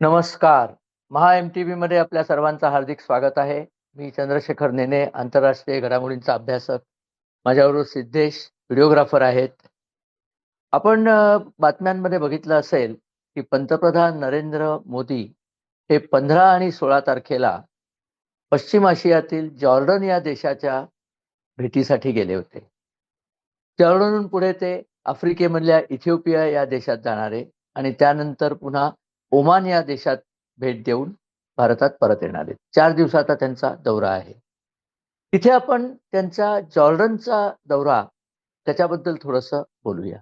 नमस्कार. महा M T मध्ये आपल्या सर्वांचं हार्दिक स्वागत आहे. मी चंद्रशेखर नेने आंतरराष्ट्रीय घडामोडींचा अभ्यासक. माझ्याबरोबर सिद्धेश व्हिडिओग्राफर आहेत. आपण बातम्यांमध्ये बघितलं असेल की पंतप्रधान नरेंद्र मोदी हे पंधरा आणि सोळा तारखेला पश्चिम आशियातील जॉर्डन या देशाच्या भेटीसाठी गेले होते. जॉर्डनहून पुढे ते आफ्रिकेमधल्या इथिओपिया या देशात जाणारे आणि त्यानंतर पुन्हा ओमान या देशात भेट देऊन भारतात परत येणार आहेत. चार दिवसाचा त्यांचा दौरा आहे. तिथे आपण त्यांचा जॉर्डनचा दौरा त्याच्याबद्दल थोडस बोलूया.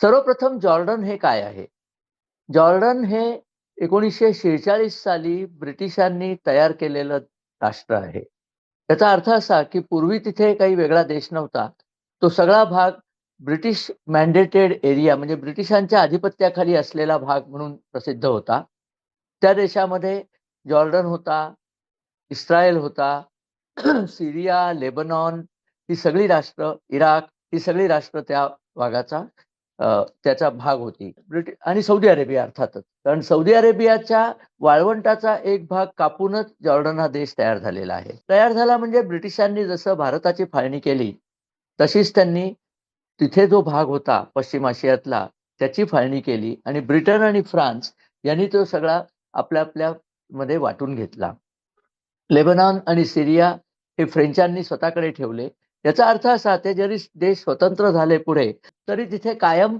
सर्वप्रथम जॉर्डन हे काय आहे? जॉर्डन हे एकोणीसशे शेहेचाळीस साली ब्रिटिशांनी तयार केलेलं राष्ट्र आहे. त्याचा अर्थ असा की पूर्वी तिथे काही वेगळा देश नव्हता. तो सगळा भाग ब्रिटिश मॅन्डेटेड एरिया म्हणजे ब्रिटिशांच्या आधिपत्याखाली असलेला भाग म्हणून प्रसिद्ध होता. त्या देशामध्ये जॉर्डन होता इस्रायल होता सिरिया लेबनॉन ही सगळी राष्ट्र इराक ही सगळी राष्ट्र त्या भागाचा त्याचा भाग होती. ब्रिटिश आणि सौदी अरेबिया अर्थातच. कारण सौदी अरेबियाच्या वाळवंटाचा एक भाग कापूनच जॉर्डन हा देश तयार झालेला आहे. तयार झाला म्हणजे ब्रिटिशांनी जसं भारताची फाळणी केली तशीच त्यांनी तिथे जो भाग होता पश्चिम आशियातला त्याची फाळणी केली आणि ब्रिटन आणि फ्रान्स यांनी तो सगळा आपल्या आपल्या मध्ये वाटून घेतला. लेबनॉन आणि सिरिया हे फ्रेंचांनी स्वतःकडे ठेवले. याचा अर्थ असा ते जरी देश स्वतंत्र झाले पुढे तरी तिथे कायम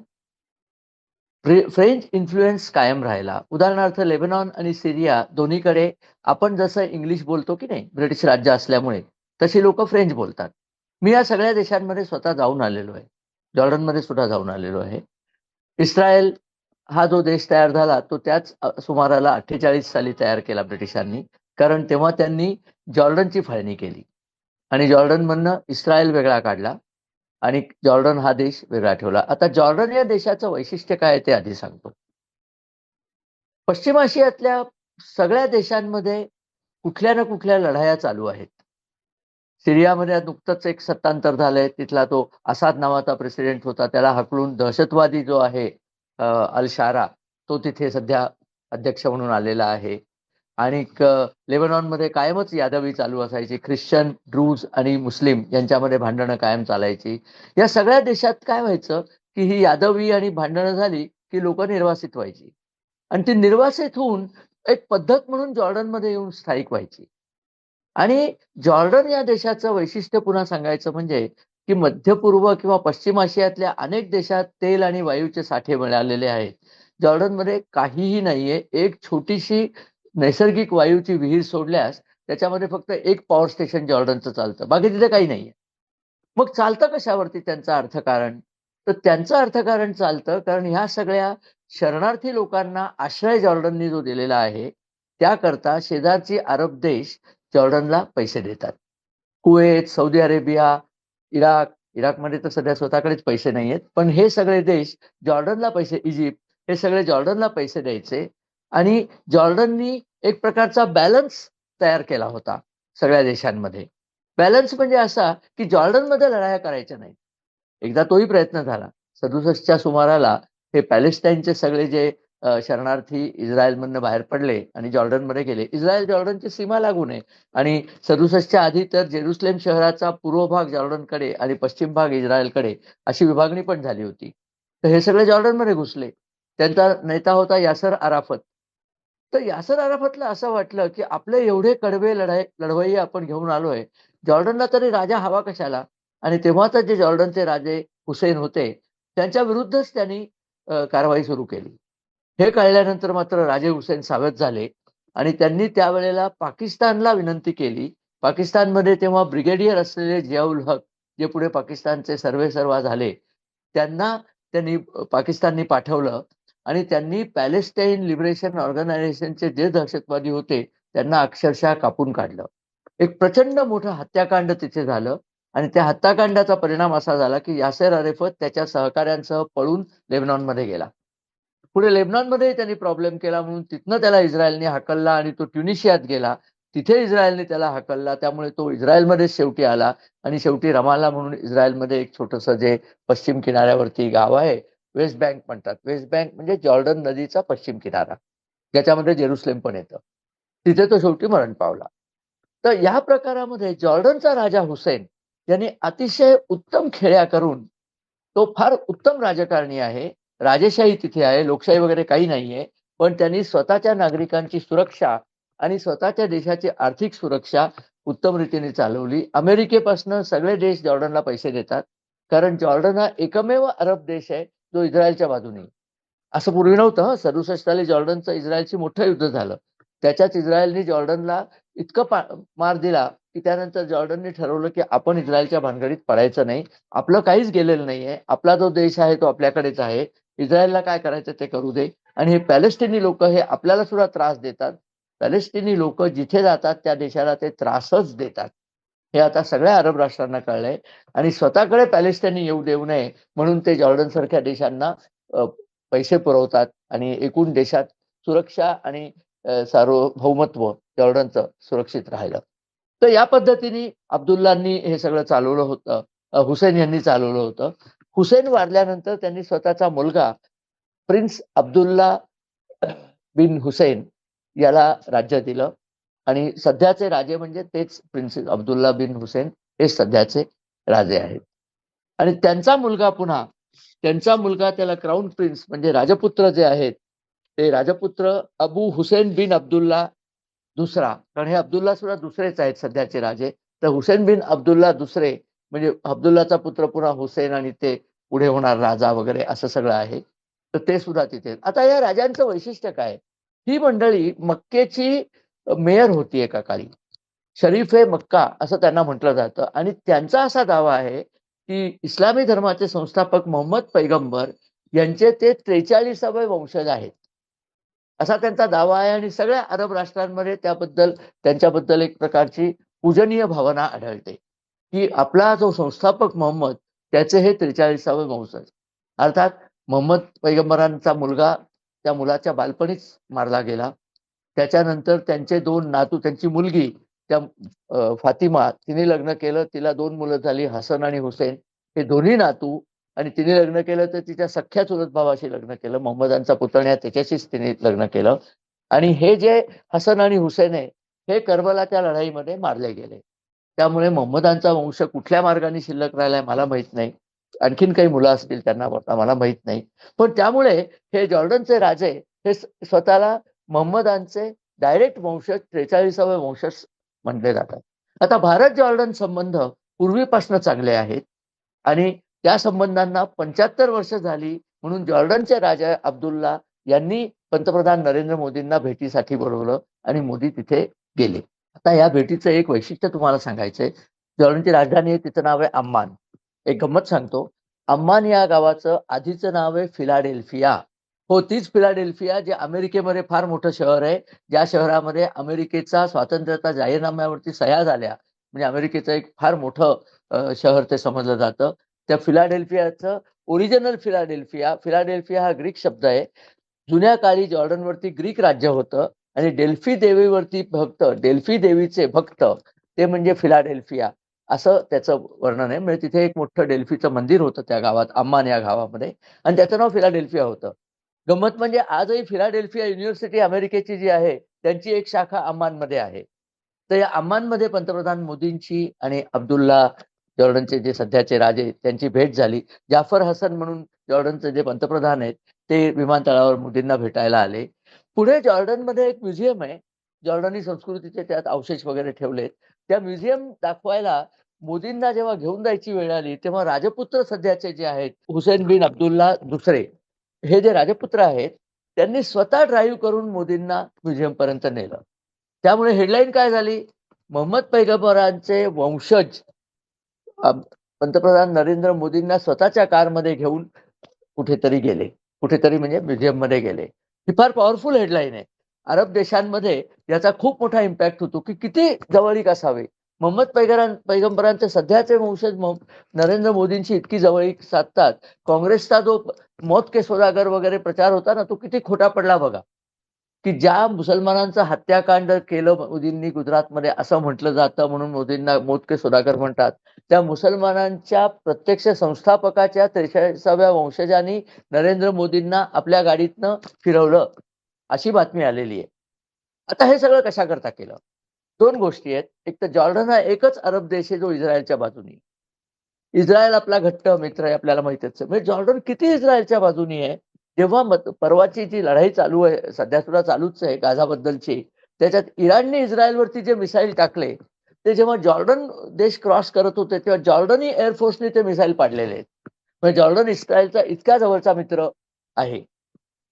फ्रेंच इन्फ्लुएन्स कायम राहिला. उदाहरणार्थ लेबनॉन आणि सिरिया दोन्हीकडे आपण जसं इंग्लिश बोलतो की नाही ब्रिटिश राज्य असल्यामुळे तशी लोक फ्रेंच बोलतात. मी या सगळ्या देशांमध्ये स्वतः जाऊन आलेलो आहे. जॉर्डनमध्ये सुद्धा जाऊन आलेलो आहे. इस्रायल हा जो देश तयार झाला तो त्याच सुमाराला अठ्ठेचाळीस साली तयार केला ब्रिटिशांनी कारण तेव्हा त्यांनी जॉर्डनची फाळणी केली. आणि जॉर्डनमधनं इस्रायल वेगळा काढला आणि जॉर्डन हा देश वेगळा ठेवला. आता जॉर्डन या देशाचं वैशिष्ट्य काय आहे ते आधी सांगतो. पश्चिम आशियातल्या सगळ्या देशांमध्ये कुठल्या ना कुठल्या लढाया चालू आहेत. सिरियामध्ये नुकतंच एक सत्तांतर झालंय. तिथला तो असाद नावाचा प्रेसिडेंट होता. त्याला हकलून दहशतवादी जो आहे अल शारा तो तिथे सध्या अध्यक्ष म्हणून आलेला आहे. आणि लेबनॉनमध्ये कायमच यादवी चालू असायची. ख्रिश्चन ड्रूज आणि मुस्लिम यांच्यामध्ये भांडणं कायम चालायची. या सगळ्या देशात काय व्हायचं की ही यादवी आणि भांडणं झाली की लोक निर्वासित व्हायची. आणि ती निर्वासित होऊन एक पद्धत म्हणून जॉर्डनमध्ये येऊन स्थायिक व्हायची. आणि जॉर्डन या देशाचं वैशिष्ट्य पुन्हा सांगायचं म्हणजे की मध्य पूर्व किंवा पश्चिम आशियातल्या अनेक देशात तेल आणि वायूचे साठे मिळालेले आहेत. जॉर्डनमध्ये काहीही नाहीये. एक छोटीशी नैसर्गिक वायूची विहीर सोडल्यास त्याच्यामध्ये फक्त एक पॉवर स्टेशन जॉर्डनचं चालतं. बाकी तिथे काही नाहीये. मग चालतं कशावरती त्यांचं अर्थकारण? तर त्यांचं अर्थकारण चालतं कारण ह्या सगळ्या शरणार्थी लोकांना आश्रय जॉर्डननी जो दिलेला आहे त्याकरता शेजारची अरब देश जॉर्डनला पैसे देतात. कुवेत सौदी अरेबिया इराक इराकमध्ये तर सध्या स्वतःकडेच पैसे नाही आहेत पण हे सगळे देश जॉर्डनला पैसे इजिप्त हे सगळे जॉर्डनला पैसे द्यायचे आणि जॉर्डननी एक प्रकारचा बॅलन्स तयार केला होता सगळ्या देशांमध्ये. बॅलन्स म्हणजे असा की जॉर्डनमध्ये लढाया करायच्या नाही एकदा तोही प्रयत्न झाला. सदुसष्टच्या सुमाराला हे पॅलेस्टाईनचे सगळे जे शरणार्थी इस्रायलमधनं बाहेर पडले आणि जॉर्डनमध्ये गेले. इस्रायल जॉर्डनची सीमा लागू नये. आणि सदुसष्टच्या आधी तर जेरुसलेम शहराचा पूर्व भाग जॉर्डनकडे आणि पश्चिम भाग इस्रायलकडे अशी विभागणी पण झाली होती. तर हे सगळे जॉर्डनमध्ये घुसले. त्यांचा नेता होता यासर आराफत. तर यासर आराफतला असं वाटलं की आपले एवढे कडवे लढाई लढवई आपण घेऊन आलोय जॉर्डनला तरी राजा हवा कशाला? आणि तेव्हाच जे जॉर्डनचे राजे हुसेन होते त्यांच्या विरुद्धच त्यांनी कारवाई सुरू केली. हे कळल्यानंतर मात्र राजे हुसेन सावध झाले आणि त्यांनी त्यावेळेला पाकिस्तानला विनंती केली. पाकिस्तानमध्ये तेव्हा ब्रिगेडियर असलेले जियाउल हक जे पुढे पाकिस्तानचे सर्वे सर्वा झाले त्यांना त्यांनी पाकिस्ताननी पाठवलं आणि त्यांनी पॅलेस्टाईन लिबरेशन ऑर्गनायझेशनचे जे दहशतवादी होते त्यांना अक्षरशः कापून काढलं. एक प्रचंड मोठं हत्याकांड तिथे झालं आणि त्या हत्याकांडाचा परिणाम असा झाला की यासेर अरेफत त्याच्या सहकाऱ्यांसह पळून लेबनॉनमध्ये गेला. पुढे लेबनॉनमध्ये त्यांनी प्रॉब्लेम केला म्हणून तिथनं त्याला इस्रायलने हाकलला आणि तो ट्युनिशियात गेला. तिथे इस्रायलने त्याला हाकलला त्यामुळे तो इस्रायलमध्ये शेवटी आला आणि शेवटी रमाला म्हणून इस्रायलमध्ये एक छोटंसं जे पश्चिम किनाऱ्यावरती गाव आहे वेस्ट बँक म्हणतात. वेस्ट बँक म्हणजे जॉर्डन नदीचा पश्चिम किनारा. ज्याच्यामध्ये जेरुसलेम पण येतं. तिथे तो शेवटी मरण पावला. तर या प्रकारामध्ये जॉर्डनचा राजा हुसेन यांनी अतिशय उत्तम खेळ्या करून तो फार उत्तम राजकारणी आहे. राजेशाही तिथे आहे लोकशाही वगैरे काही नाहीये पण त्यांनी स्वतःच्या नागरिकांची सुरक्षा आणि स्वतःच्या देशाची आर्थिक सुरक्षा उत्तम रीतीने चालवली. अमेरिकेपासून सगळे देश जॉर्डनला पैसे देतात कारण जॉर्डन हा एकमेव अरब देश आहे जो इस्रायलच्या बाजूने. असं पूर्वी नव्हतं सदुसष्ट साली जॉर्डनचं इस्रायलशी मोठं युद्ध झालं. त्याच्यात इस्रायलने जॉर्डनला इतकं मार दिला की त्यानंतर जॉर्डनने ठरवलं की आपण इस्रायलच्या भानगडीत पडायचं नाही. आपलं काहीच गेलेलं नाहीये. आपला जो देश आहे तो आपल्याकडेच आहे. इस्रायलला काय करायचं ते करू दे. आणि हे पॅलेस्टिनी लोक हे आपल्याला सुद्धा त्रास देतात. पॅलेस्टिनी लोक जिथे जातात त्या देशाला ते त्रासच देतात. हे आता सगळ्या अरब राष्ट्रांना कळलंय. आणि स्वतःकडे पॅलेस्टाईनी येऊ देऊ नये म्हणून ते जॉर्डन सारख्या देशांना पैसे पुरवतात. आणि एकूण देशात सुरक्षा आणि सार्वभौमत्व जॉर्डनचं सुरक्षित राहिलं. तर या पद्धतीने अब्दुल्लांनी हे सगळं चालवलं होतं. हुसेन यांनी चालवलं होतं. हुसेन वारल्यानंतर त्यांनी स्वतःचा मुलगा प्रिन्स अब्दुल्ला बिन हुसेन याला राज्य दिलं. आणि सध्याचे राजे म्हणजे तेच प्रिन्स अब्दुल्ला बिन हुसेन हे सध्याचे राजे आहेत. आणि त्यांचा मुलगा पुन्हा त्यांचा मुलगा त्याला क्राऊन प्रिन्स म्हणजे राजपुत्र जे आहेत ते राजपुत्र अबू हुसेन बिन अब्दुल्ला दुसरा. कारण हे अब्दुल्ला सुद्धा दुसरेच आहेत सध्याचे राजे. तर हुसेन बिन अब्दुल्ला दुसरे म्हणजे अब्दुल्लाचा पुत्र पुन्हा हुसेन आणि ते पुढे होणार राजा वगैरे असं सगळं आहे. तर ते सुद्धा तिथे आता या राजांचं वैशिष्ट्य काय? ही मंडळी मक्केची मेयर होती एका काळी. शरीफ ए मक्का असं त्यांना म्हटलं जातं. आणि त्यांचा असा दावा आहे की इस्लामी धर्माचे संस्थापक मोहम्मद पैगंबर यांचे ते त्रेचाळीसावे वंशज आहेत. असा त्यांचा दावा आहे आणि सगळ्या अरब राष्ट्रांमध्ये त्याबद्दल त्यांच्याबद्दल एक प्रकारची पूजनीय भावना आढळते. की आपला जो संस्थापक मोहम्मद त्याचे हे त्रेचाळीसावे वंशज अर्थात मोहम्मद पैगंबरांचा मुलगा त्या मुलाच्या बालपणीच मारला गेला. त्याच्यानंतर त्यांचे दोन नातू त्यांची मुलगी त्या फातिमा तिने लग्न केलं तिला दोन मुलं झाली हसन आणि हुसेन. हे दोन्ही नातू आणि तिने लग्न केलं तर तिच्या सख्या चुलत भावाशी लग्न केलं मोहम्मदांचा पुतण्या त्याच्याशीच तिने लग्न केलं. आणि हे जे हसन आणि हुसेन आहे हे करबलाच्या लढाईमध्ये मारले गेले. त्यामुळे मोहम्मदांचा वंश कुठल्या मार्गाने शिल्लक राहिलाय मला माहीत नाही. आणखीन काही मुलं असतील त्यांना मला माहीत नाही. पण त्यामुळे हे जॉर्डनचे राजे हे स्वतःला मोहम्मदांचे डायरेक्ट वंशज त्रेचाळीसावे वंशज म्हटले जातात. आता भारत जॉर्डन संबंध पूर्वीपासून चांगले आहेत. आणि त्या संबंधांना पंच्याहत्तर वर्ष झाली म्हणून जॉर्डनचे राजा अब्दुल्ला यांनी पंतप्रधान नरेंद्र मोदींना भेटीसाठी बोलवलं आणि मोदी तिथे गेले. आता या भेटीचं एक वैशिष्ट्य तुम्हाला सांगायचंय. जॉर्डनची राजधानी आहे तिचं नाव आहे अम्मान. एक गंमत सांगतो. अम्मान या गावाचं आधीचं नाव आहे फिलाडेल्फिया. हो तीच फिलाडेल्फिया जे अमेरिकेमध्ये फार मोठं शहर आहे. ज्या शहरामध्ये अमेरिकेचा स्वातंत्र्याचा जाहीरनाम्यावरती सह्या झाल्या. म्हणजे अमेरिकेचं एक फार मोठं शहर ते समजलं जातं. त्या फिलाडेल्फियाचं ओरिजिनल फिलाडेल्फिया फिलाडेल्फिया हा ग्रीक शब्द आहे. जुन्या काळी जॉर्डनवरती ग्रीक राज्य होतं. आणि डेल्फी देवीवरती भक्त डेल्फी देवीचे भक्त ते म्हणजे फिलाडेल्फिया. असं त्याचं वर्णन आहे. म्हणजे तिथे एक मोठं डेल्फीचं मंदिर होतं त्या गावात अम्मान या गावामध्ये. आणि त्याचं नाव फिलाडेल्फिया होतं. गंमत म्हणजे आजही फिलाडेल्फिया युनिव्हर्सिटी अमेरिकेची जी आहे त्यांची एक शाखा अम्मानमध्ये आहे. तर या अम्मानमध्ये पंतप्रधान मोदींची आणि अब्दुल्ला जॉर्डनचे जे सध्याचे राजे त्यांची भेट झाली. जाफर हसन म्हणून जॉर्डनचे जे पंतप्रधान आहेत ते विमानतळावर मोदींना भेटायला आले. पुढे जॉर्डनमध्ये एक म्युझियम आहे. जॉर्डनी संस्कृतीचे त्यात अवशेष वगैरे ठेवलेत. त्या म्युझियम दाखवायला मोदींना जेव्हा घेऊन जायची वेळ आली तेव्हा राजपुत्र सध्याचे जे आहेत हुसेन बिन अब्दुल्ला दुसरे हे जे राजपुत्र आहेत त्यांनी स्वतः ड्राईव्ह करून मोदींना म्युझियम पर्यंत नेलं. त्यामुळे हेडलाईन काय झाली? मोहम्मद पैगंबरांचे वंशज पंतप्रधान नरेंद्र मोदींना स्वतःच्या कारमध्ये घेऊन कुठेतरी गेले. कुठेतरी म्हणजे म्युझियममध्ये गेले. ही फार पॉवरफुल हेडलाईन आहे. अरब देशांमध्ये याचा खूप मोठा इम्पॅक्ट होतो की किती जवळीक असावे. मोहम्मद पैगरां पैगंबरांचे सध्याचे वंशज नरेंद्र मोदींची इतकी जवळीक साधतात. काँग्रेसचा जो मौत के सोदागर वगैरे प्रचार होता ना तो किती खोटा पडला बघा. की ज्या मुसलमानांचं हत्याकांड केलं मोदींनी गुजरातमध्ये असं म्हटलं जातं म्हणून मोदींना मोदके सुधाकर म्हणतात. त्या मुसलमानांच्या प्रत्यक्ष संस्थापकाच्या त्रेचाळीसाव्या वंशजांनी नरेंद्र मोदींना आपल्या गाडीतनं फिरवलं अशी बातमी आलेली आहे. आता हे सगळं कशा करता केलं? दोन गोष्टी आहेत. एक तर जॉर्डन हा एकच अरब देश आहे जो इस्रायलच्या बाजूनी. इस्रायल आपला घट्ट मित्र आहे आपल्याला माहितीच म्हणजे जॉर्डन किती इस्रायलच्या बाजूनी आहे? जेव्हा मत परवाची जी लढाई चालू आहे सध्या सुद्धा चालूच आहे गाझाबद्दलची त्याच्यात इराणने इस्रायलवरती जे मिसाईल टाकले ते जेव्हा जॉर्डन देश क्रॉस करत होते तेव्हा जॉर्डनी एअरफोर्सने ते मिसाईल पाडलेले आहेत. म्हणजे जॉर्डन इस्रायलचा इतका जवळचा मित्र आहे.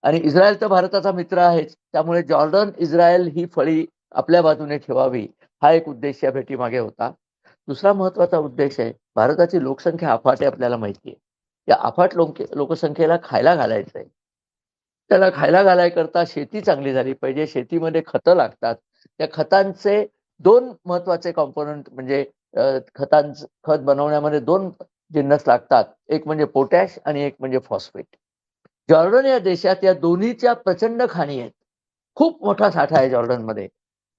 आणि इस्रायल तर भारताचा मित्र आहेच. त्यामुळे जॉर्डन इस्रायल ही फळी आपल्या बाजूने ठेवावी हा एक उद्देश या भेटीमागे होता. दुसरा महत्त्वाचा उद्देश आहे भारताची लोकसंख्या अफाटे आपल्याला माहिती आहे. या अफाट लोक लोकसंख्येला खायला घालायचं आहे त्याला खायला घालायकरता शेती चांगली झाली पाहिजे. शेतीमध्ये खतं लागतात. त्या खतांचे दोन महत्त्वाचे कॉम्पोनंट म्हणजे खतांच खत बनवण्यामध्ये दोन जिन्नस लागतात. एक म्हणजे पोटॅश आणि एक म्हणजे फॉस्फेट जॉर्डन या देशात या दोन्हीच्या प्रचंड खाणी आहेत. खूप मोठा साठा आहे जॉर्डनमध्ये.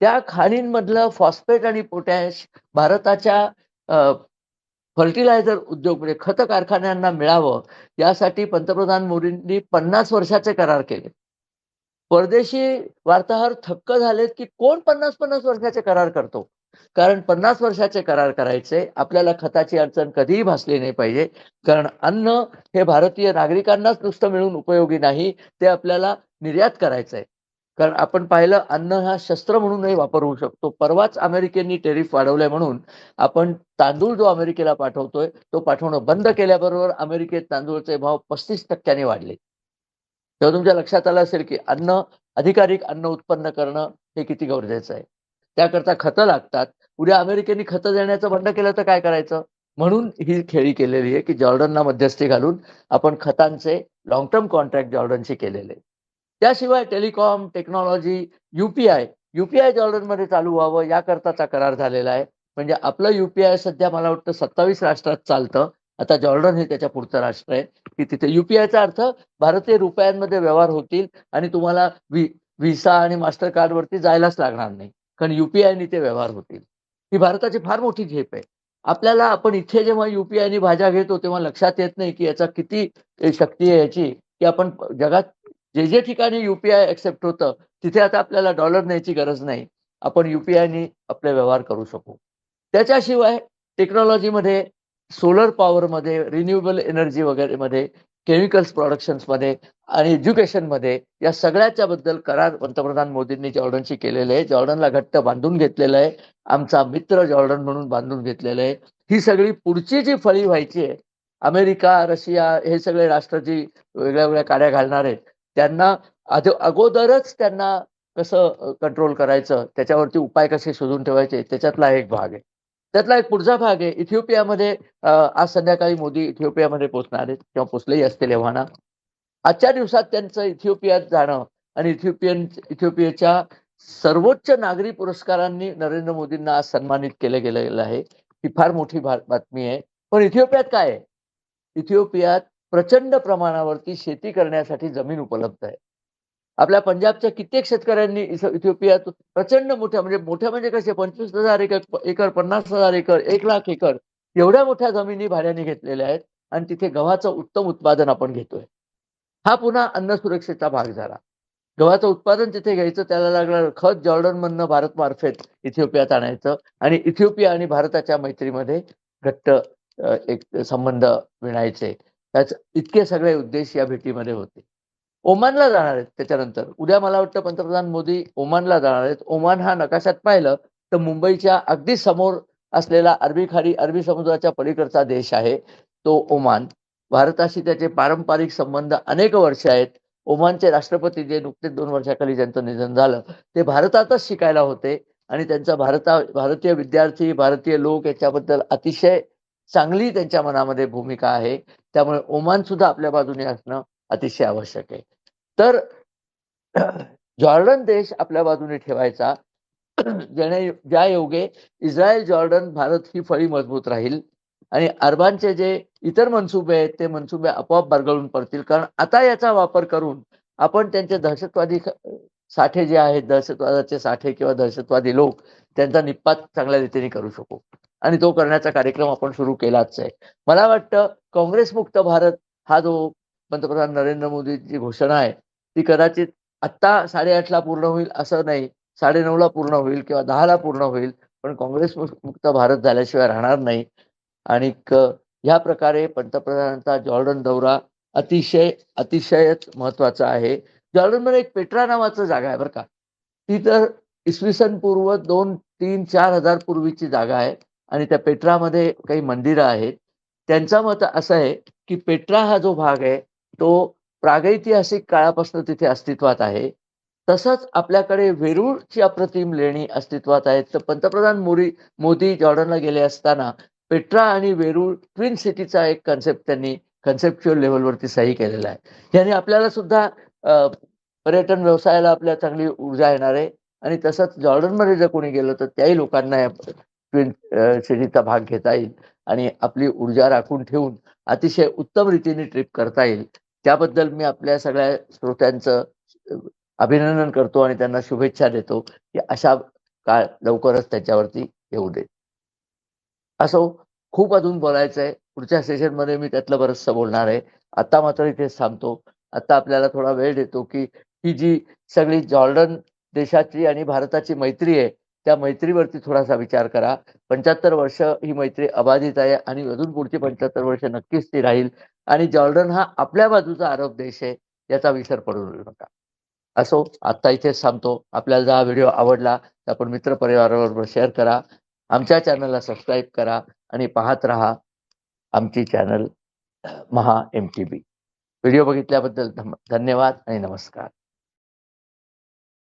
त्या खाणींमधलं फॉस्फेट आणि पोटॅश भारताच्या फर्टिलायझर उद्योग म्हणजे खत कारखान्यांना मिळावं यासाठी पंतप्रधान मोदींनी पन्नास वर्षाचे करार केले. परदेशी वार्ताहर थक्क झालेत की कोण पन्नास पन्नास वर्षाचे करार करतो? कारण पन्नास वर्षाचे करार करायचे आपल्याला खताची अडचण कधीही भासली नाही पाहिजे. कारण अन्न हे भारतीय नागरिकांनाच नुसतं मिळून उपयोगी नाही ते आपल्याला निर्यात करायचं आहे कारण आपण पाहिलं अन्न हा शस्त्र म्हणूनही वापर होऊ शकतो. परवाच अमेरिकेनी टेरिफ वाढवलाय म्हणून आपण तांदूळ जो अमेरिकेला पाठवतोय तो पाठवणं बंद केल्याबरोबर अमेरिकेत तांदूळचे भाव पस्तीस टक्क्याने वाढले. तेव्हा तुमच्या लक्षात आलं असेल की अन्न अधिकाधिक अन्न उत्पन्न करणं हे किती गरजेचं आहे. त्याकरता खतं लागतात. उद्या अमेरिकेने खतं देण्याचं बंद केलं तर काय करायचं? म्हणून ही खेळी केलेली आहे की जॉर्डनला मध्यस्थी घालून आपण खतांचे लॉंग टर्म कॉन्ट्रॅक्ट जॉर्डनशी केलेले. त्याशिवाय टेलिकॉम टेक्नॉलॉजी युपीआय युपीआय जॉर्डनमध्ये चालू व्हावं याकरताचा करार झालेला आहे. म्हणजे आपलं युपीआय सध्या मला वाटतं सत्तावीस राष्ट्रात चालतं. आता जॉर्डन हे त्याच्या पुढचं राष्ट्र आहे. की तिथे युपीआयचा अर्थ भारतीय रुपयांमध्ये व्यवहार होतील आणि तुम्हाला व्हि व्हिसा आणि मास्टर कार्डवरती जायलाच लागणार नाही. कारण युपीआयनी ते व्यवहार होतील. ही भारताची फार मोठी झेप आहे. आपल्याला आपण इथे जेव्हा युपीआयनी भाज्या घेतो तेव्हा लक्षात येत नाही की याचा किती शक्ती आहे याची की आपण जगात जे जे ठिकाणी युपीआय ऍक्सेप्ट होतं तिथे आता आपल्याला डॉलर न्यायची गरज नाही. आपण युपीआयनी आपले व्यवहार करू शकू. त्याच्याशिवाय टेक्नॉलॉजीमध्ये सोलर पॉवरमध्ये रिन्युएबल एनर्जी वगैरे मध्ये केमिकल्स प्रोडक्शन्समध्ये आणि एज्युकेशनमध्ये या सगळ्याच्या बद्दल करार पंतप्रधान मोदींनी जॉर्डनशी केलेले आहे. जॉर्डनला घट्ट बांधून घेतलेलं आहे. आमचा मित्र जॉर्डन म्हणून बांधून घेतलेलं आहे. ही सगळी पुढची जी फळी व्हायची आहे अमेरिका रशिया हे सगळे राष्ट्र जी वेगळ्या वेगळ्या कार्या घालणार आहेत. त्यांना अगोदरच त्यांना कसं कंट्रोल करायचं त्याच्यावरती उपाय कसे शोधून ठेवायचे त्याच्यातला एक भाग आहे. त्यातला एक पुढचा भाग आहे इथिओपियामध्ये आज संध्याकाळी मोदी इथिओपियामध्ये पोहोचणार आहेत किंवा पोचलेही असतील एव्हाना आजच्या दिवसात त्यांचं इथिओपियात जाणं आणि इथिओपियन इथिओपियाच्या सर्वोच्च नागरी पुरस्कारांनी नरेंद्र मोदींना आज सन्मानित केलं गेलेलं आहे ही फार मोठी बातमी आहे. पण इथिओपियात काय आहे? इथिओपियात प्रचंड प्रमाणावरती शेती करण्यासाठी जमीन उपलब्ध आहे. आपल्या पंजाबच्या कित्येक शेतकऱ्यांनी इथिओपियात प्रचंड मोठ्या म्हणजे मोठ्या म्हणजे कसे? पंचवीस हजार एकर एकर पन्नास हजार एकर एक लाख एकर एवढ्या मोठ्या जमिनी भाड्याने घेतलेल्या आहेत आणि तिथे गव्हाचं उत्तम उत्पादन आपण घेतोय. हा पुन्हा अन्न सुरक्षेचा भाग झाला. गव्हाचं उत्पादन तिथे घ्यायचं त्याला लागणार खत जॉर्डन मधनं भारत मार्फत इथिओपियात आणायचं आणि इथिओपिया आणि भारताच्या मैत्रीमध्ये घट्ट एक संबंध विणायचे. त्याच इतके सगळे उद्देश या भेटीमध्ये होते. ओमानला जाणार आहेत त्याच्यानंतर. उद्या मला वाटतं पंतप्रधान मोदी ओमानला जाणार आहेत. ओमान हा नकाशात पाहिलं तर मुंबईच्या अगदी समोर असलेला अरबी खाडी अरबी समुद्राच्या पलीकडचा देश आहे. तो ओमान. भारताशी त्याचे पारंपरिक संबंध अनेक वर्ष आहेत. ओमानचे राष्ट्रपती जे नुकतेच दोन वर्षाखाली ज्यांचं निधन झालं ते भारतातच शिकायला होते. आणि त्यांचा भारता भारतीय विद्यार्थी भारतीय लोक याच्याबद्दल अतिशय चांगली त्यांच्या मनामध्ये भूमिका आहे. त्यामुळे ओमान सुद्धा आपल्या बाजूने असणं अतिशय आवश्यक आहे. तर जॉर्डन देश आपल्या बाजूने ठेवायचा. जेणे ज्या योगे इस्रायल जॉर्डन भारत ही फळी मजबूत राहील. आणि अरबांचे जे इतर मनसुबे आहेत ते मनसुबे आपोआप बरगळून पडतील. कारण आता याचा वापर करून आपण त्यांचे दहशतवादी साठे जे आहेत दहशतवादाचे साठे किंवा दहशतवादी लोक त्यांचा निपात चांगल्या रीतीने करू शकू. आणि तो करण्याचा कार्यक्रम आपण सुरू केलाच आहे. मला वाटतं काँग्रेस मुक्त भारत हा जो पंतप्रधान नरेंद्र मोदीची घोषणा आहे ती कदाचित आत्ता साडेआठला पूर्ण होईल असं नाही. साडेनऊला पूर्ण होईल किंवा दहाला पूर्ण होईल पण काँग्रेस मुक्त भारत झाल्याशिवाय राहणार नाही. आणि ह्या प्रकारे पंतप्रधानांचा जॉर्डन दौरा अतिशय अतिशयच महत्त्वाचा आहे. जॉर्डनमध्ये एक पेट्रा नावाचं जागा आहे बरं का. ती तर इसवी सन पूर्व दोन तीन चार हजार पूर्वीची जागा आहे आणि त्या पेट्रामध्ये काही मंदिरं आहेत. त्यांचा मत असं आहे की पेट्रा हा जो भाग आहे तो प्रागैतिहासिक काळापासून तिथे अस्तित्वात आहे. तसंच आपल्याकडे वेरूळची अप्रतिम लेणी अस्तित्वात आहेत. तर पंतप्रधान मोदी मोदी जॉर्डनला गेले असताना पेट्रा आणि वेरूळ ट्विन सिटीचा एक कन्सेप्ट त्यांनी कन्सेप्च्युअल लेवलवरती सही केलेला आहे. याने आपल्याला सुद्धा पर्यटन व्यवसायाला आपल्या चांगली ऊर्जा येणार आहे. आणि तसंच जॉर्डनमध्ये जर कोणी गेलं तर त्याही लोकांना या ट्विन सिटीचा भाग घेता येईल. आणि आपली ऊर्जा राखून ठेवून अतिशय उत्तम रीतीने ट्रिप करता येईल. त्याबद्दल मी आपल्या सगळ्या श्रोत्यांचं अभिनंदन करतो आणि त्यांना शुभेच्छा देतो की अशा काळ लवकरच त्याच्यावरती येऊ दे. असो खूप अजून बोलायचं आहे पुढच्या सेशनमध्ये मी त्यातलं बरंचसं बोलणार आहे. आता मात्र इथेच थांबतो. आता आपल्याला थोडा वेळ देतो की ही जी सगळी जॉर्डन देशाची आणि भारताची मैत्री आहे त्या मैत्रीवरती थोडासा विचार करा. पंच्याहत्तर वर्ष ही मैत्री अबाधित आहे आणि अजून पुढची पंच्याहत्तर वर्ष नक्कीच ती राहील. आणि जॉर्डन हा आपल्या बाजूचा अरब देश आहे याचा विसर पडू नका. असो आत्ता इथेच थांबतो. आपल्याला जर हा व्हिडिओ आवडला तर आपण मित्रपरिवाराबरोबर शेअर करा. आमच्या चॅनलला सबस्क्राईब करा आणि पाहत रहा आमची channel Maha M T B video बघितल्याबद्दल धन्यवाद आणि नमस्कार.